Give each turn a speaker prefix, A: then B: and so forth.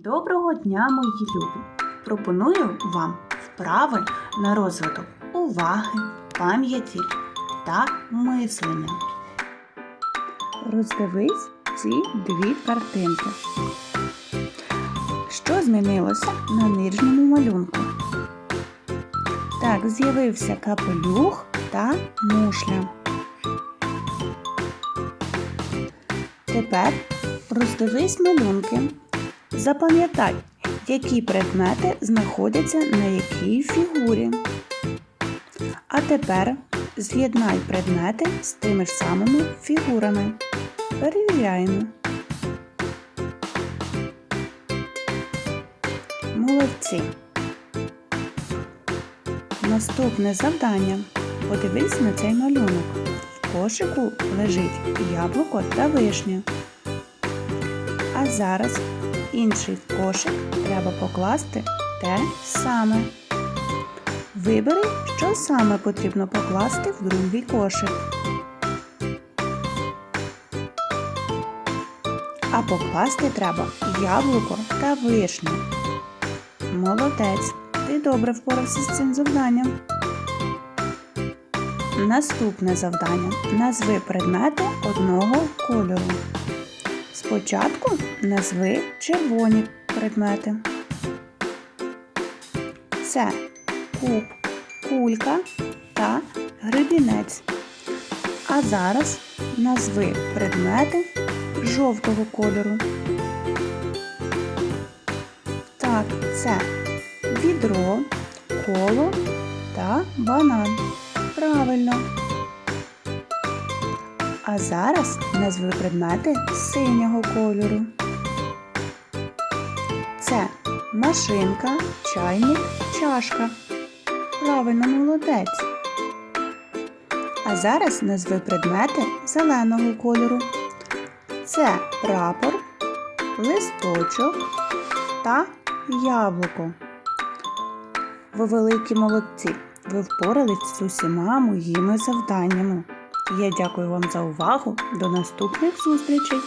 A: Доброго дня, мої любі! Пропоную вам вправи на розвиток уваги, пам'яті та мислення. Роздивись ці дві картинки. Що змінилося на нижньому малюнку? Так, з'явився капелюх та мушля. Тепер роздивись малюнки. Запам'ятай, які предмети знаходяться на якій фігурі. А тепер з'єднай предмети з тими ж самими фігурами. Перевіряємо. Молодці. Наступне завдання. Подивись на цей малюнок. В кошику лежить яблуко та вишня. А зараз інший кошик треба покласти те саме. Вибери, що саме потрібно покласти в другий кошик. А покласти треба яблуко та вишню. Молодець, ти добре впорався з цим завданням. Наступне завдання. Назви предмети одного кольору. Спочатку назви червоні предмети. Це куб, кулька та гребінець. А зараз назви предмети жовтого кольору. Так, це відро, коло та банан. Правильно. А зараз назви предмети синього кольору. Це машинка, чайник, чашка. Правильно, молодець. А зараз назви предмети зеленого кольору. Це прапор, листочок та яблуко. Ви великі молодці. Ви впорались з усіма моїми завданнями. Я дякую вам за увагу. До наступних зустрічей!